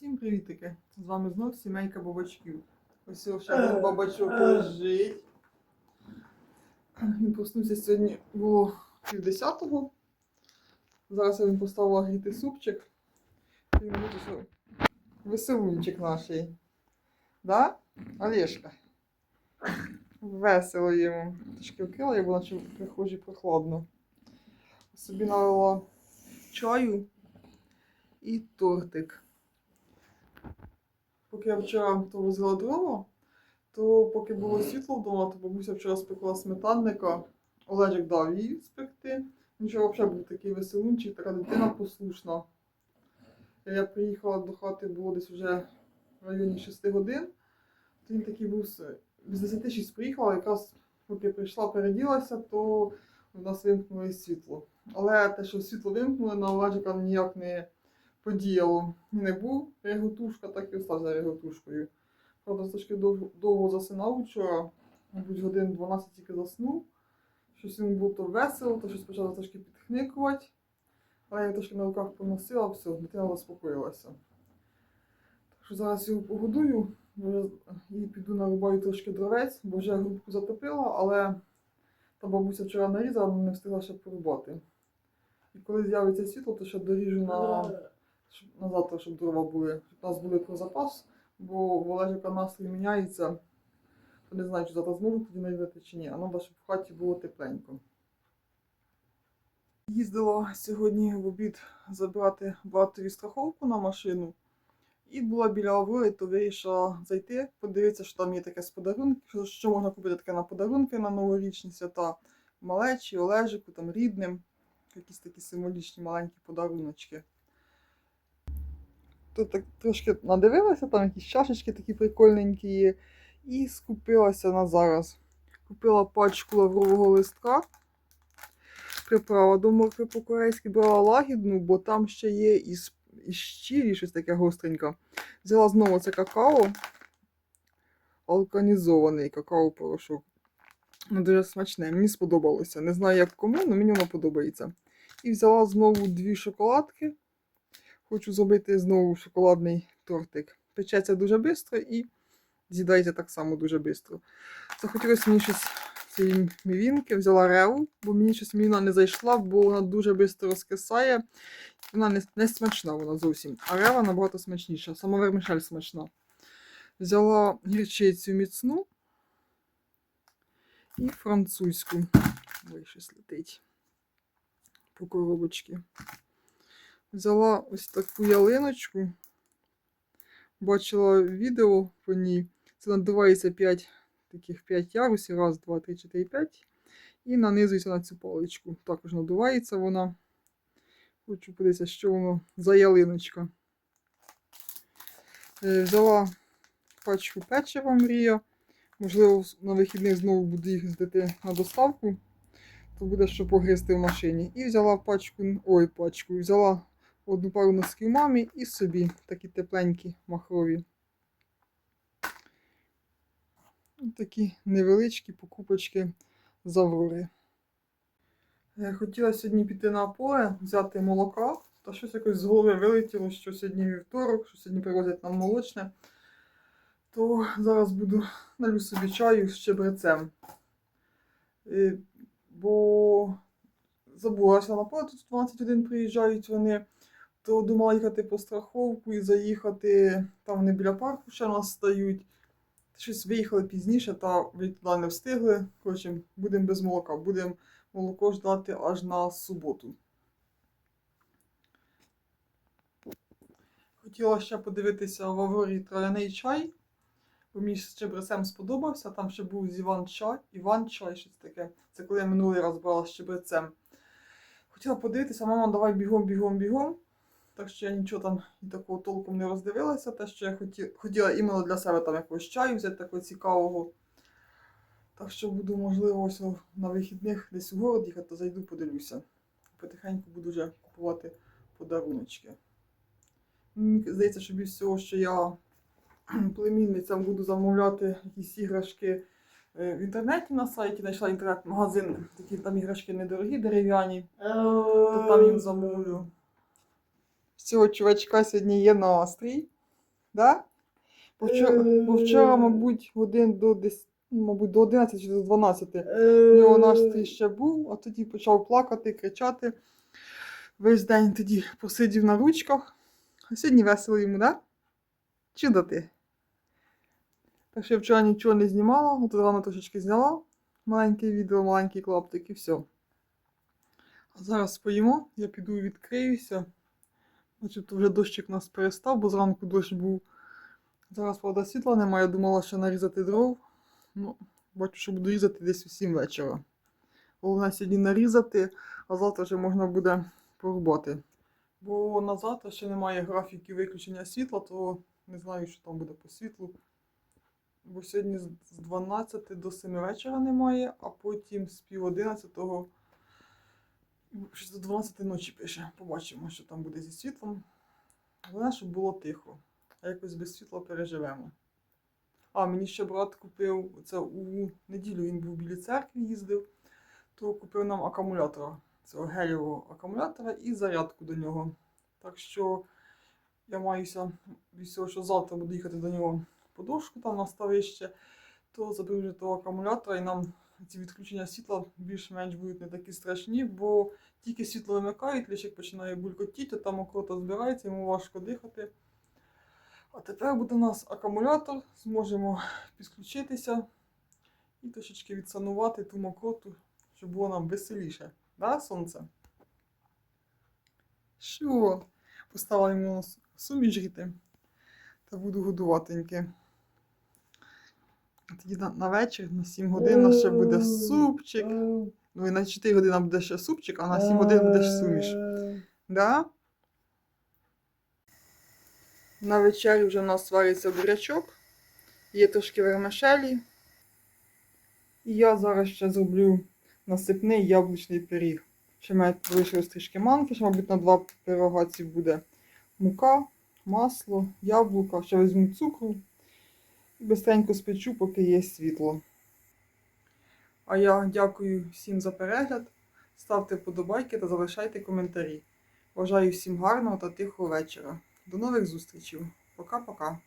Всім привітики! З вами знов сімейка бабачків. Ось ще бабачок лежить. Він проснувся сьогодні було пів десятого. Зараз я він поставила гріти супчик. Він буде що веселунчик наш. Да? Олешка? Весело йому. Трішки вкрила, я бо наче прихожі прохладно. Собі налила чаю і тортик. Поки я вчора возила дрова, то поки було світло вдома, то бабуся вчора спекла сметанника. Олежик дав їй спекти. Він вчора взагалі був такий веселунчик, така дитина послушна. Я приїхала до хати, було десь вже в районі 6 годин. То він такий був с- з 10 6 приїхала, якраз поки прийшла, переділася, то у нас вимкнули світло. Але те, що світло вимкнули, на Олежика ніяк не подіяло. Він не був реготушка, так і остався реготушкою. Правда, трошки довго, довго засинав вчора, мабуть, годин 12 тільки заснув. Щось він був то весело, то щось почало трошки підхникувати. Але я трошки на руках поносила, все, дитина заспокоїлася. Так що зараз його погодую, вже і піду нарубаю трошки дровець, бо вже грубку затопила, але та бабуся вчора нарізала, але не встигла ще порубати. І коли з'явиться світло, то ще доріжу на щоб на завтра, щоб дрова були, щоб у нас були про запас, бо в настрій міняється. То не знаю, чи завтра зможу тоді нарізати чи ні. А треба, щоб в хаті було тепленько. Їздила сьогодні в обід забрати братові страховку на машину. І була біля Аврори, то вирішила зайти, подивитися, що там є таке з подарунків, що, що можна купити таке на подарунки на новорічні свята. Малечі, Олежику, там рідним. Якісь такі символічні маленькі подаруночки. Так трошки надивилася, там якісь чашечки такі прикольненькі є. І скупилася на зараз. Купила пачку лаврового листка. Приправа до моркви по-корейськи брала лагідну, бо там ще є і, і щирі, щось таке гостреньке. Взяла знову це какао. Алканізований какао-порошок. Ну, дуже смачне, мені сподобалося. Не знаю, як кому, але мені воно подобається. І взяла знову дві шоколадки. Хочу зробити знову шоколадний тортик. Печеться дуже швидко і з'їдається так само дуже швидко. Захотілося мені щось цієї мівінки, взяла реву, бо мені щось мівіна не зайшла, бо вона дуже швидко розкисає. Вона не, не смачна вона зовсім. А рева набагато смачніша. Сама вермишель смачна. Взяла гірчицю міцну і французьку. Ой, щось летить по коробочці. Взяла ось таку ялиночку. Бачила відео по ній. Це надувається 5 таких 5 ярусів. Раз, два, три, чотири, п'ять. І нанизується на цю паличку. Також надувається вона. Хочу подивитися, що воно за ялиночка. Е, Взяла пачку печива мрія. Можливо, на вихідних знову буду здати на доставку. То буде що погризти в машині. І взяла пачку, ой, пачку, взяла одну пару носків мамі і собі такі тепленькі махрові. Такі невеличкі покупочки з Аврори. Хотіла сьогодні піти на поле, взяти молока, та щось якось з голови вилетіло, що сьогодні вівторок, що сьогодні привозять нам молочне. То зараз буду налю собі чаю з чебрецем. Бо забулася на поле, тут в 21 приїжджають вони, то думала їхати по страховку і заїхати. Там вони біля парку ще нас стають. Щось виїхали пізніше, та ви туди не встигли. Коротше, будемо без молока. Будемо молоко ждати аж на суботу. Хотіла ще подивитися в Аврорі трав'яний чай. Бо мені з чебрецем сподобався. Там ще був з Іван чай, Іван чай, щось таке. Це коли я минулий раз брала з чебрецем. Хотіла подивитися, мама, давай бігом, бігом, бігом. Так що я нічого там такого толком не роздивилася. Те, що я хоті... хотіла іменно для себе там якогось чаю взяти такого цікавого. Так що буду, можливо, ось на вихідних десь в город їхати, то зайду, подивлюся. Потихеньку буду вже купувати подаруночки. Мені здається, що більш всього, що я племінницям буду замовляти якісь іграшки е, в інтернеті на сайті. Знайшла інтернет-магазин, такі там іграшки недорогі, дерев'яні, то там їм замовлю. Цього чувачка сьогодні є настрій. Да? Бо вчора, бо вчора, мабуть, годин до десь, ну, мабуть, до 11 чи до 12 у нього настрій ще був, а тоді почав плакати, кричати. Весь день тоді посидів на ручках. А сьогодні весело йому, да? Чудо ти. Так що я вчора нічого не знімала, от рано трошечки зняла. Маленьке відео, маленький клаптик і все. А зараз поїмо, я піду відкриюся. Начебто вже дощик нас перестав, бо зранку дощ був. Зараз, правда, світла немає, думала ще нарізати дров. Ну, бачу, що буду різати десь у 7 вечора. Головне сьогодні нарізати, а завтра вже можна буде порубати. Бо на завтра ще немає графіків виключення світла, то не знаю, що там буде по світлу. Бо сьогодні з 12 до 7 вечора немає, а потім з пів 11 щось до 12 ночі пише. Побачимо, що там буде зі світлом. Головне, щоб було тихо. А якось без світла переживемо. А, мені ще брат купив це у неділю він був в Білій церкві, їздив, то купив нам акумулятора, цього гелєвого акумулятора і зарядку до нього. Так що я маюся від всього, що завтра буду їхати до нього по дошку там на ставище, то заберу вже того акумулятора і нам ці відключення світла більш-менш будуть не такі страшні, бо тільки світло вимикають, лише починає булькотіти, там окрота збирається, йому важко дихати. А тепер буде у нас акумулятор, зможемо підключитися і трошечки відсанувати ту мокроту, щоб було нам веселіше. Да, сонце? Що? Поставила йому суміш гріти та буду годуватеньки. А Тоді на, на вечір, на 7 годин у нас ще буде супчик. Ну і на 4 години буде ще супчик, а на 7 годин буде ж суміш. Да? На вечері вже в нас свариться бурячок, є трошки вермишелі. І я зараз ще зроблю насипний яблучний пиріг. Ще в мене залишилось трішки манки, ще, мабуть, на два пирога ці буде мука, масло, яблука, ще візьму цукру. І бистренько спечу, поки є світло. А я дякую всім за перегляд. Ставте вподобайки та залишайте коментарі. Бажаю всім гарного та тихого вечора. До нових зустрічей. Пока-пока.